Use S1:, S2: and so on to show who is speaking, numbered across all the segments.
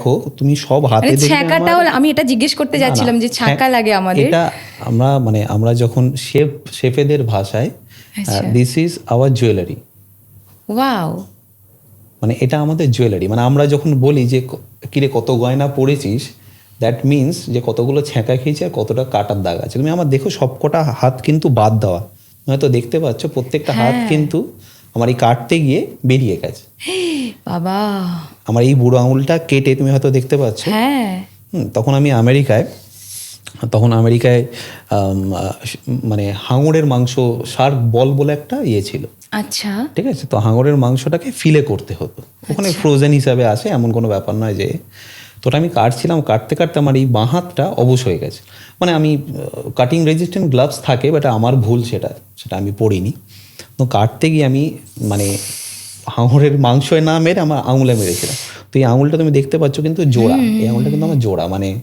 S1: দেখো তুমি সব হাতে
S2: মানে ছ্যাঁকাটাও আমি এটা জিজ্ঞেস করতে যাচ্ছিলাম যে ছাঁকা লাগে আমাদের।
S1: এটা আমরা মানে আমরা যখন শেফ শেফেদের ভাষায়। This is our jewellery
S2: wow
S1: মানে এটা আমাদের জুয়েলারি মানে আমরা যখন বলি যে কিরে কত গয়না পরেছিস দ্যাট মিনস যে কতগুলো ছ্যাঁকা খেয়েছে আর কতটা কাটার দাগ আছে। তুমি আমার দেখো সবকটা হাত কিন্তু বাদ দেওয়া। হয়তো দেখতে পাচ্ছ প্রত্যেকটা হাত
S2: হ্যাঁ।
S1: কিন্তু আমার এই কাটতে গিয়ে বেরিয়ে গেছে।
S2: বাবা।
S1: আমার এই বুড়ো আঙুলটা কেটে তুমি হয়তো দেখতে পাচ্ছ।
S2: হ্যাঁ।
S1: তখন আমি আমেরিকায় তখন আমেরিকায় মানে হাঙরের মাংস শার্ক বল বলে একটা ইয়ে ছিল।
S2: আচ্ছা।
S1: ঠিক আছে? তো হাঙরের মাংসটাকে ফিলে করতে হতো। ওখানে ফ্রোজেন হিসাবে আসে এমন কোনো ব্যাপার নয় যে তো ওটা আমি কাটছিলাম কাটতে কাটতে আমার এই বাঁ হাতটা অবশ হয়ে গেছে। মানে আমি কাটিং রেজিস্ট্যান্ট গ্লাভস থাকে বাট আমার ভুল সেটা সেটা আমি পড়িনি। তো কাটতে গিয়ে আমি মানে হাঙরের মাংসয় না মেরে আমার আঙুলে মেরেছিলাম। তো এই আঙুলটা তুমি দেখতে পাচ্ছ কিন্তু জোড়া। এই আঙুলটা কিন্তু আমার জোড়া মানে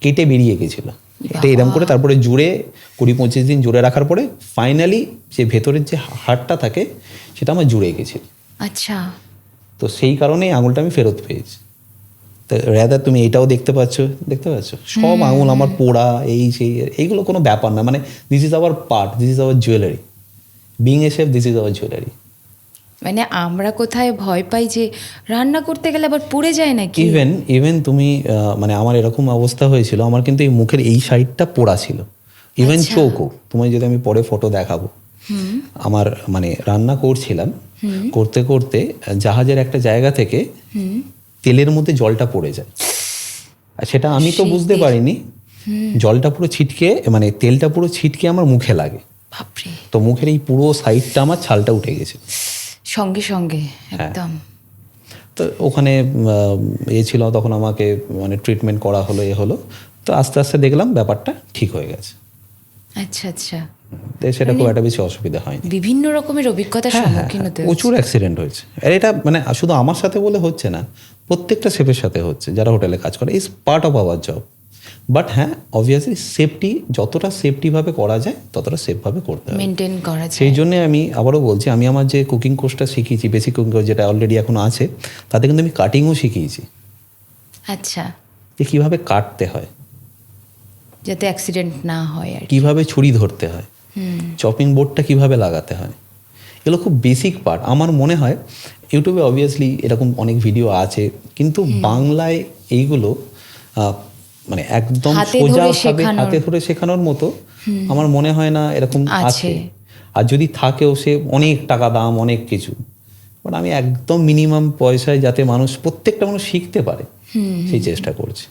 S1: কেটে বেরিয়ে গেছিল। এটা এরকম করে তারপরে জুড়ে কুড়ি পঁচিশ দিন জুড়ে রাখার পরে ফাইনালি যে ভেতরের যে হাড়টা থাকে সেটা আমার জুড়ে গেছিল।
S2: আচ্ছা।
S1: তো সেই কারণেই আঙুলটা আমি ফেরত পেয়েছি। তো রেদার তুমি এটাও দেখতে পাচ্ছ দেখতে পাচ্ছ? সব আঙুল আমার পোড়া এই সেই এইগুলো কোনো ব্যাপার না। মানে this is our part this is our jewellery being a chef this is our jewellery
S2: মানে আমরা কোথায় ভয় পাই যে রান্না করতে গেলে আবার পুড়ে যায় নাকি?
S1: ইভেন ইভেন তুমি মানে আমার এরকম অবস্থা হয়েছিল আমার কিন্তু এই মুখের এই সাইডটা পোড়া ছিল। ইভেন চোখও। তোমায় যদি আমি পরে ফটো দেখাবো। আমার মানে রান্না করছিলাম করতে করতে জাহাজের একটা জায়গা থেকে তেলের মধ্যে জলটা পড়ে যায়। আর সেটা আমি তো বুঝতে পারিনি। জলটা পুরো ছিটকে মানে তেলটা পুরো ছিটকে আমার মুখে লাগে।
S2: বাপরে।
S1: তো মুখের এই পুরো সাইডটা আমার ছালটা উঠে গেছে।
S2: সঙ্গে সঙ্গে
S1: হ্যাঁ।
S2: একদম।
S1: তো ওখানে এ ছিল তখন আমাকে মানে ট্রিটমেন্ট করা হলো এ হলো। তো আস্তে আস্তে দেখলাম ব্যাপারটা ঠিক হয়ে গেছে।
S2: আচ্ছা আচ্ছা।
S1: সেটা খুব একটা বেশি অসুবিধা হয়নি।
S2: বিভিন্ন রকমের অভিজ্ঞতার
S1: হ্যাঁ, হ্যাঁ,
S2: সম্মুখীন হতে
S1: প্রচুর অ্যাক্সিডেন্ট হয়েছে। আর এটা মানে শুধু আমার সাথে বলে হচ্ছে না প্রত্যেকটা শেফের সাথে হচ্ছে যারা হোটেলে কাজ করে। Is part of our job but হ্যাঁ অবভিয়াসলি সেফটি যতটা সেফটিভাবে করা যায় ততটা সেফভাবে করতে হবে।
S2: মেনটেন করা যায়।
S1: সেই জন্য আমি আবারও বলছি আমি আমার যে কুকিং কোর্সটা শিখিয়েছি বেসিক কুকিং কোর্স যেটা অলরেডি এখন আছে তাতে কিন্তু আমি কাটিংও শিখিয়েছি।
S2: আচ্ছা।
S1: যে কীভাবে কাটতে হয়।
S2: যাতে অ্যাক্সিডেন্ট না হয় আর।
S1: কীভাবে ছুরি ধরতে হয়। চপিং বোর্ডটা কীভাবে লাগাতে হয়। এগুলো খুব বেসিক পার্ট আমার মনে হয় ইউটিউবে অবভিয়াসলি এরকম অনেক ভিডিও আছে কিন্তু বাংলায় এইগুলো মানে একদম সোজা হাতে ধরে শেখানোর মতো আমার মনে হয় না এরকম
S2: আছে।
S1: আছে। আর যদি থাকেও সে অনেক টাকা দাম অনেক কিছু। বাট আমি একদম মিনিমাম পয়সায় যাতে মানুষ প্রত্যেকটা মানুষ শিখতে পারে সেই চেষ্টা করছি।